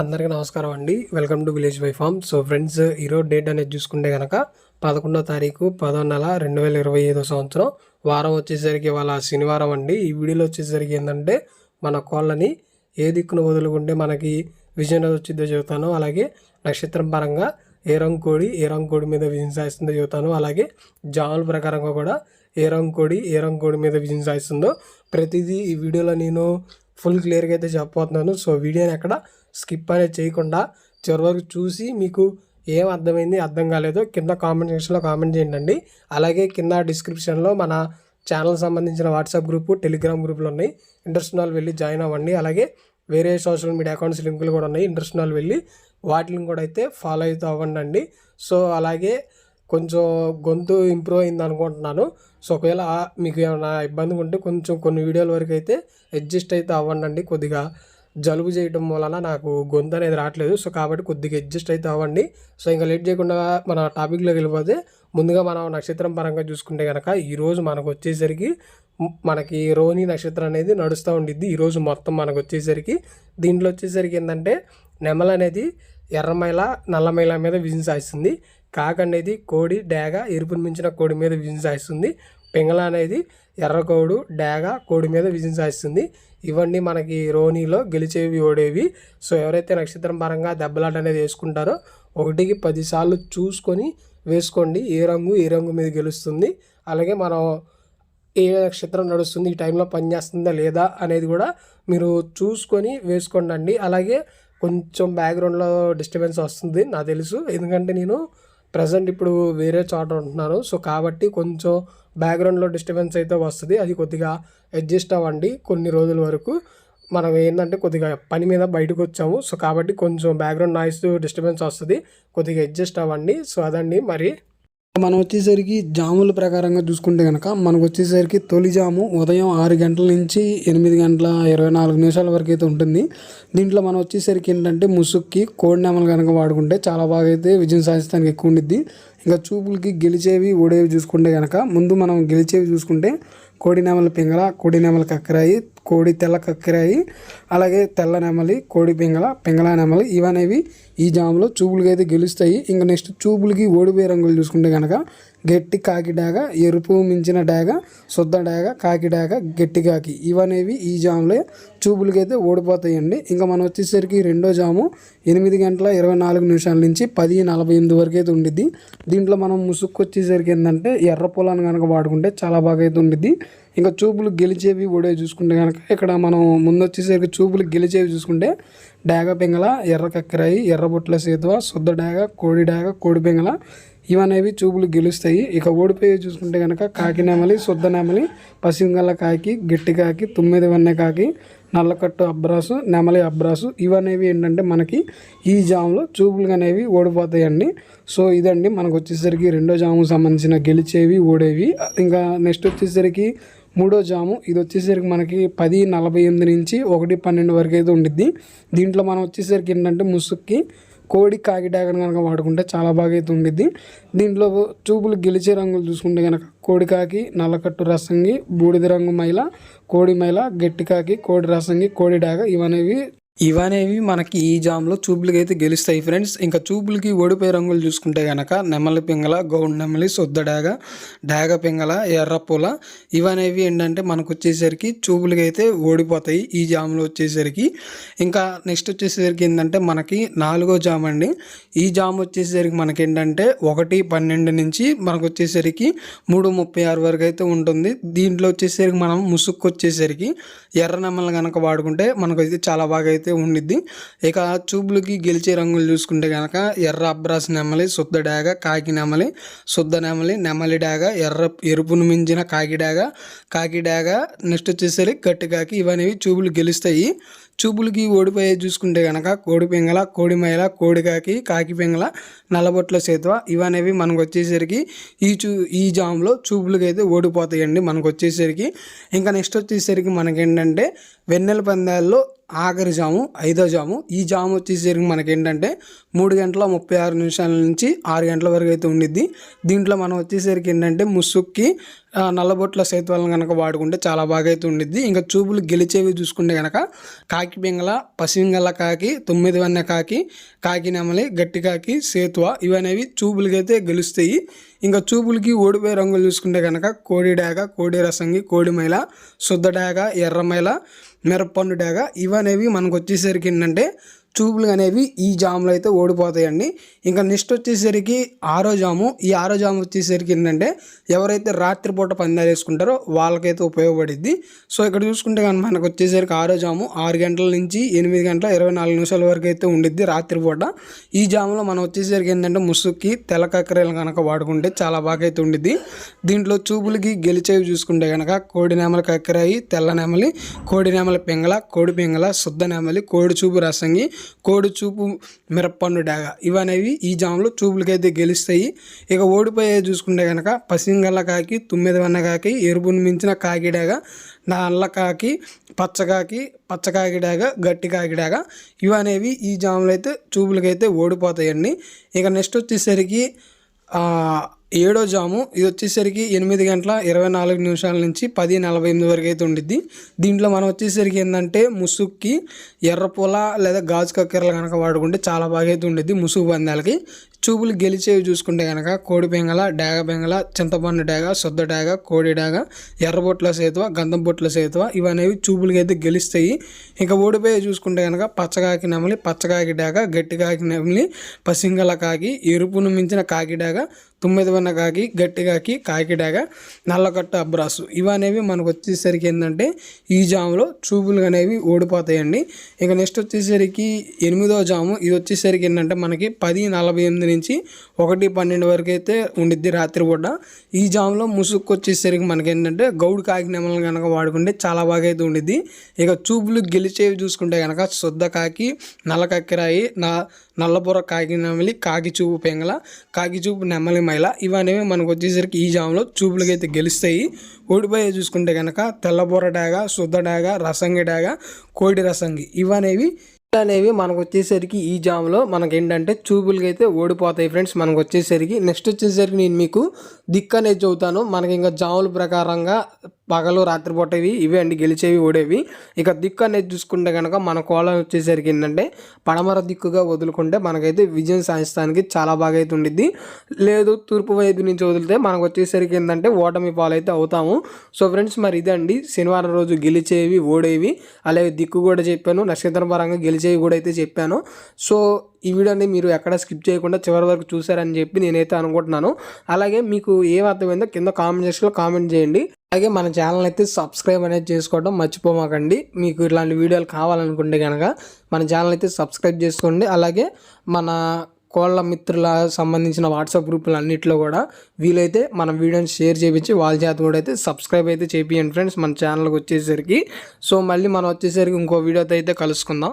అందరికీ నమస్కారం అండి. Welcome to village by farm so friends ఈరోజు డేట్ అనేది చూసుకుంటే కనుక పదకొండో తారీఖు పదో నెల రెండు వేల ఇరవై ఐదో సంవత్సరం. వారం వచ్చేసరికి వాళ్ళ శనివారం అండి. ఈ వీడియోలో వచ్చేసరికి ఏంటంటే మన కోళ్ళని ఏ దిక్కును వదులుకుంటే మనకి విజయం వచ్చిందో చెబుతాను. అలాగే నక్షత్రం పరంగా ఏ రంగు కోడి ఏ రంగు కోడి మీద విజయం సాధిస్తుందో చెబుతాను. అలాగే జాముల ప్రకారంగా కూడా ఏ రంగు కోడి ఏ రంగు కోడి మీద విజయం సాధిస్తుందో ప్రతిదీ ఈ వీడియోలో నేను ఫుల్ క్లియర్గా అయితే చెప్పబోతున్నాను. సో వీడియోని ఎక్కడ స్కిప్ అనేది చేయకుండా చివరి వరకు చూసి మీకు ఏం అర్థమైంది అర్థం కాలేదో కింద కామెంట్ సెక్షన్లో కామెంట్ చేయండి అలాగే కింద డిస్క్రిప్షన్లో మన ఛానల్ సంబంధించిన వాట్సాప్ గ్రూపు టెలిగ్రామ్ గ్రూపులు ఉన్నాయి. ఇంట్రెస్ట్ వాళ్ళు వెళ్ళి జాయిన్ అవ్వండి. అలాగే వేరే సోషల్ మీడియా అకౌంట్స్ లింకులు కూడా ఉన్నాయి. ఇంట్రెస్ట్ వాళ్ళు వెళ్ళి వాటిని కూడా అయితే ఫాలో అవుతూ అవ్వండి సో అలాగే కొంచెం గొంతు ఇంప్రూవ్ అయింది అనుకుంటున్నాను. సో ఒకవేళ మీకు ఏమైనా ఇబ్బంది ఉంటే కొంచెం కొన్ని వీడియోల వరకు అయితే అడ్జస్ట్ అయితే అవ్వండి కొద్దిగా. జలుబు చేయడం వలన నాకు గొంతు అనేది రావట్లేదు. సో కాబట్టి కొద్దిగా అడ్జస్ట్ అయితే అవ్వండి. సో ఇంకా లేట్ చేయకుండా మన టాపిక్లోకి వెళ్ళిపోతే ముందుగా మనం నక్షత్రం పరంగా చూసుకుంటే కనుక ఈరోజు మనకు వచ్చేసరికి మనకి రోహిణి నక్షత్రం అనేది నడుస్తూ ఉండిద్ది. ఈరోజు మొత్తం మనకు వచ్చేసరికి దీంట్లో వచ్చేసరికి ఏంటంటే నెమల అనేది ఎర్రమైల నల్లమైల మీద విజయం సాయిస్తుంది. కాక అనేది కోడి డేగ ఎరుపును మించిన కోడి మీద విజయం సాయిస్తుంది. పింగళ అనేది ఎర్రకోడు డేగ కోడి మీద విజయం సాధిస్తుంది. ఇవన్నీ మనకి రోనీలో గెలిచేవి ఓడేవి. సో ఎవరైతే నక్షత్రం పరంగా దెబ్బలాట అనేది వేసుకుంటారో ఒకటికి పదిసార్లు చూసుకొని వేసుకోండి. ఏ రంగు ఏ రంగు మీద గెలుస్తుంది. అలాగే మనం ఏ నక్షత్రం నడుస్తుంది ఈ టైంలో పనిచేస్తుందా లేదా అనేది కూడా మీరు చూసుకొని వేసుకోండి అలాగే కొంచెం బ్యాక్గ్రౌండ్లో డిస్టర్బెన్స్ వస్తుంది నాకు తెలుసు. ఎందుకంటే నేను ప్రజెంట్ ఇప్పుడు వేరే చోట ఉంటున్నాను సో కాబట్టి కొంచెం బ్యాక్గ్రౌండ్లో డిస్టర్బెన్స్ అయితే వస్తుంది. అది కొద్దిగా అడ్జస్ట్ అవ్వండి కొన్ని రోజుల వరకు. మనం ఏంటంటే కొద్దిగా పని మీద బయటకు వచ్చాము సో కాబట్టి కొంచెం బ్యాక్గ్రౌండ్ నాయిస్ డిస్టర్బెన్స్ వస్తుంది. కొద్దిగా అడ్జస్ట్ అవ్వండి. సో అదండి మరి మనం వచ్చేసరికి జాముల ప్రకారంగా చూసుకుంటే కనుక మనకు వచ్చేసరికి తొలి జాము ఉదయం ఆరు గంటల నుంచి ఎనిమిది గంటల ఇరవై నాలుగు నిమిషాల వరకు అయితే ఉంటుంది. దీంట్లో మనం వచ్చేసరికి ఏంటంటే ముసుక్కి కోడి నెమలు కనుక వాడుకుంటే చాలా బాగా అయితే విజయం సాధిస్తానికి ఎక్కువ ఉండిద్ది. ఇంకా చూపులకి గెలిచేవి ఓడేవి చూసుకుంటే కనుక ముందు మనం గెలిచేవి చూసుకుంటే కోడినెమల పింగళ కోడినెమల కక్కరాయి కోడి తెల్ల కక్కిరాయి అలాగే తెల్ల నెమలి కోడి పింగళ పింగళ నెమలి ఇవనేవి ఈ జాములో చూపులకి అయితే గెలుస్తాయి. ఇంకా నెక్స్ట్ చూపులకి ఓడిపోయే రంగులు చూసుకుంటే కనుక గట్టి కాకి డాగ ఎరుపు మించిన డాగ శుద్ధ డాగ కాకి డాగ గట్టి కాకి ఇవనేవి ఈ జాములో చూపులకి అయితే ఓడిపోతాయండి. ఇంకా మనం వచ్చేసరికి రెండో జాము ఎనిమిది గంటల ఇరవై నాలుగు నిమిషాల నుంచి పది నలభై ఎనిమిది వరకు అయితే ఉండిద్ది. దీంట్లో మనం ముసుక్కు వచ్చేసరికి ఏంటంటే ఎర్ర పొలాన్ని కనుక వాడుకుంటే చాలా బాగా అయితే ఉండిద్ది. ఇంకా చూపులు గెలిచేవి ఓడే చూసుకుంటే కనుక ఇక్కడ మనం ముందు వచ్చేసరికి చూపులు గెలిచేవి చూసుకుంటే డాగ పింగళ ఎర్ర కక్కరాయి ఎర్ర బొట్ల సేతువ శుద్ధ డాగ కోడి డాగ కోడి పింగళ ఇవనేవి చూపులు గెలుస్తాయి. ఇక ఓడిపోయి చూసుకుంటే కనుక కాకి నెమలి శుద్ధ నెమలి పసింగల కాకి గట్టి కాకి తొమ్మిది వన్నె కాకి నల్లకట్టు అబ్రాసు నెమలి అబ్రాసు ఇవనేవి ఏంటంటే మనకి ఈ జాములో చూపులు అనేవి ఓడిపోతాయండి. సో ఇదండి మనకు వచ్చేసరికి రెండో జాము సంబంధించిన గెలిచేవి ఓడేవి. ఇంకా నెక్స్ట్ వచ్చేసరికి మూడో జాము ఇది వచ్చేసరికి మనకి పది నలభై ఎనిమిది నుంచి ఒకటి పన్నెండు వరకు అయితే ఉండిద్ది. దీంట్లో మనం వచ్చేసరికి ఏంటంటే ముసుక్కి కోడి కాకిడాగను కనుక వాడుకుంటే చాలా బాగా అయితే ఉండిద్ది. దీంట్లో చూపులు గెలిచే రంగులు చూసుకుంటే కనుక కోడి కాకి నల్లకట్టు రసంగి బూడిద రంగు మైల కోడి మైల గట్టి కాకి కోడి రసంగి కోడి డాగ ఇవనేవి ఇవనేవి మనకి ఈ జామ్లో చూపులకి అయితే గెలుస్తాయి ఫ్రెండ్స్. ఇంకా చూపులకి ఓడిపోయే రంగులు చూసుకుంటే కనుక నెమలి పింగళ గౌండ్ నెమలి శుద్ధ డాగ డాగ పింగళ ఎర్ర పూల ఇవనేవి ఏంటంటే మనకు వచ్చేసరికి చూపులకి అయితే ఓడిపోతాయి ఈ జామ్లో వచ్చేసరికి. ఇంకా నెక్స్ట్ వచ్చేసరికి ఏంటంటే మనకి నాలుగో జామ్ అండి. ఈ జామ్ వచ్చేసరికి మనకి ఏంటంటే ఒకటి పన్నెండు నుంచి మనకు వచ్చేసరికి మూడు ముప్పై ఆరు వరకు అయితే ఉంటుంది. దీంట్లో వచ్చేసరికి మనం ముసుక్కు వచ్చేసరికి ఎర్ర నెమలు కనుక వాడుకుంటే మనకు అయితే చాలా బాగా అయితే ఉండిద్ది. ఇక చూపులకి గెలిచే రంగులు చూసుకుంటే కనుక ఎర్ర అబ్రాస్ నెమలి శుద్ధ డాగ కాకి నెమలి శుద్ధ నెమలి నెమలి డాగ ఎర్ర ఎరుపును మించిన కాకి డాగ కాకి డాగ నెక్స్ట్ వచ్చేసరికి గట్టి కాకి ఇవనేవి చూపులు గెలుస్తాయి. చూపులకి ఓడిపోయే చూసుకుంటే కనుక కోడి పింగళ కోడి మైల కోడికాకి కాకి పింగళ నల్లబొట్ల సేతువ ఇవనేవి మనకు వచ్చేసరికి ఈ చూ ఈ జామ్లో చూపులకి అయితే ఓడిపోతాయండి మనకు వచ్చేసరికి. ఇంకా నెక్స్ట్ వచ్చేసరికి మనకేంటంటే వెన్నెల పందాల్లో ఆఖరి జాము ఐదో జాము. ఈ జాము వచ్చేసరికి మనకేంటంటే మూడు గంటల ముప్పై ఆరు నిమిషాల నుంచి ఆరు గంటల వరకు అయితే ఉండిద్ది. దీంట్లో మనం వచ్చేసరికి ఏంటంటే ముసుక్కి నల్లబొట్ల సేతువాలను కనుక వాడుకుంటే చాలా బాగా అయితే ఉండిద్ది. ఇంకా చూపులు గెలిచేవి చూసుకుంటే కనుక కాకి పింగళ పసిపింగళ కాకి తొమ్మిది వన్న కాకి కాకి నెమలి గట్టి కాకి సేతువ ఇవనేవి చూపులకి అయితే గెలుస్తాయి. ఇంకా చూపులకి ఓడిపోయే రంగులు చూసుకుంటే కనుక కోడి డాగ కోడి రసంగి కోడి మైల శుద్ధ డాగ ఎర్ర మైల మిరప్పండు డాగ ఇవనేవి మనకు వచ్చేసరికి ఏంటంటే చూపులు అనేవి ఈ జాములో అయితే ఓడిపోతాయండి. ఇంకా నెక్స్ట్ వచ్చేసరికి ఆరో జాము. ఈ ఆరో జాము వచ్చేసరికి ఏంటంటే ఎవరైతే రాత్రిపూట పందాలు వేసుకుంటారో వాళ్ళకైతే ఉపయోగపడిద్ది. సో ఇక్కడ చూసుకుంటే కానీ మనకు వచ్చేసరికి ఆరో జాము ఆరు గంటల నుంచి ఎనిమిది గంటల ఇరవై నాలుగు నిమిషాల వరకు అయితే ఉండిద్ది రాత్రిపూట ఈ జాములో మనం వచ్చేసరికి ఏంటంటే ముసుక్కి తెల్ల కక్కరేలు కనుక వాడుకుంటే చాలా బాగా అయితే ఉండిద్ది. దీంట్లో చూపులకి గెలిచేవి చూసుకుంటే కనుక కోడి నెమలి కక్కరాయి తెల్ల నెమలి కోడి నెమలి పింగళ కోడి పింగళ శుద్ధ నెమలి కోడి చూపు రసంగి కోడి చూపు మిరప్పండు డాగ. ఇవనేవి ఈ జాములు చూపులకైతే గెలుస్తాయి. ఇక ఓడిపోయే చూసుకుంటే కనుక పసింగల్ల కాకి తొమ్మిది వన్న కాకి ఎరుపును మించిన కాకి డాగ నల్ల కాకి పచ్చకాకి పచ్చకాకి డాగ గట్టి కాకి డాగ. ఇవనేవి ఈ జాములు అయితే చూపులకైతే ఓడిపోతాయండి. ఇక నెక్స్ట్ వచ్చేసరికి ఏడో జాము. ఇది వచ్చేసరికి ఎనిమిది గంటల ఇరవై నాలుగు నిమిషాల నుంచి పది నలభై ఎనిమిది వరకు అయితే ఉండిద్ది. దీంట్లో మనం వచ్చేసరికి ఏంటంటే ముసుగుకి ఎర్రపూల లేదా గాజు కక్కెరలు కనుక వాడుకుంటే చాలా బాగా అయితే ఉండిద్ది ముసుగు పందాలకి. చూపులు గెలిచేవి చూసుకుంటే కనుక కోడి బెంగల డేగ బెంగల చింతపండు డేగ శుద్ధ డాగ కోడి డేగ ఎర్రబొట్ల సేతువ గంధం బొట్ల సేతువ ఇవనేవి చూపులకి అయితే గెలుస్తాయి. ఇంకా ఓడిపోయి చూసుకుంటే కనుక పచ్చకాకి నెమలి పచ్చకాకి డేగ గట్టి కాకి నెమలి పసింగల కాకి ఎరుపును మించిన కాకి డేగ తొమ్మిది వన్న కాకి గట్టిగాకి కాకి కాకి నల్లకట్ట అబ్రాసు ఇవనేవి మనకు వచ్చేసరికి ఏంటంటే ఈ జాములో చూపులు అనేవి ఓడిపోతాయండి. ఇక నెక్స్ట్ వచ్చేసరికి ఎనిమిదో జాము. ఇది వచ్చేసరికి ఏంటంటే మనకి పది నలభై ఎనిమిది నుంచి ఒకటి పన్నెండు వరకు అయితే ఉండిద్ది రాత్రి పూట. ఈ జాములో ముసుగు వచ్చేసరికి మనకి ఏంటంటే గౌడు కాకి నెమలను కనుక వాడుకుంటే చాలా బాగా అయితే ఉండిద్ది. ఇక చూపులు గెలిచేవి చూసుకుంటే కనుక శుద్ధ కాకి నల్ల కక్కిరాయి నా నల్లబుర్ర కాకి నెమలి కాకి చూపు పెంగల కాకి చూపు నెమలి మైల ఇవనేవి మనకు వచ్చేసరికి ఈ జాములో చూపులకైతే గెలుస్తాయి. ఓడిపోయే చూసుకుంటే కనుక తెల్లబుర్ర డాగ శుద్ధ డాగ రసంగి డాగ కోడి రసంగి ఇవనేవి అనేవి మనకు వచ్చేసరికి ఈ జామ్లో మనకి ఏంటంటే చూపులకి అయితే ఓడిపోతాయి ఫ్రెండ్స్. మనకు వచ్చేసరికి నెక్స్ట్ వచ్చేసరికి నేను మీకు దిక్కు అనేది చెబుతాను. మనకి ఇంకా జాముల ప్రకారంగా పగలు రాత్రిపూట ఇవి ఇవే అండి. గెలిచేవి ఓడేవి. ఇక దిక్కు అనేది చూసుకుంటే కనుక మన కోలం వచ్చేసరికి ఏంటంటే పడమర దిక్కుగా వదులుకుంటే మనకైతే విజయం సాధించడానికి చాలా బాగా అయితే ఉండిద్ది. లేదు తూర్పు వైపు నుంచి వదిలితే మనకు వచ్చేసరికి ఏంటంటే ఓటమి పాలైతే అవుతాము. సో ఫ్రెండ్స్ మరి ఇదండి. శనివారం రోజు గెలిచేవి ఓడేవి. అలాగే దిక్కు కూడా చెప్పాను. నక్షత్రం పరంగా గెలిచేవి కూడా అయితే చెప్పాను. సో ఈ వీడియోని మీరు ఎక్కడ స్కిప్ చేయకుండా చివరి వరకు చూసారని చెప్పి నేనైతే అనుకుంటున్నాను. అలాగే మీకు ఏం అర్థమైందో కింద కామెంట్ సెక్షన్లో కామెంట్ చేయండి. అలాగే మన ఛానల్ అయితే సబ్స్క్రైబ్ అనేది చేసుకోవడం మర్చిపోమాకండి. మీకు ఇలాంటి వీడియోలు కావాలనుకుంటే కనుక మన ఛానల్ అయితే సబ్స్క్రైబ్ చేసుకోండి. అలాగే మన కోళ్ళ మిత్రుల సంబంధించిన వాట్సాప్ గ్రూపులు అన్నింటిలో కూడా వీలైతే మన వీడియోని షేర్ చేయించి వాళ్ళ చేత కూడా అయితే సబ్స్క్రైబ్ అయితే చేపియండి ఫ్రెండ్స్. మన ఛానల్కి వచ్చేసరికి. సో మళ్ళీ మనం వచ్చేసరికి ఇంకో వీడియోతో అయితే కలుసుకుందాం.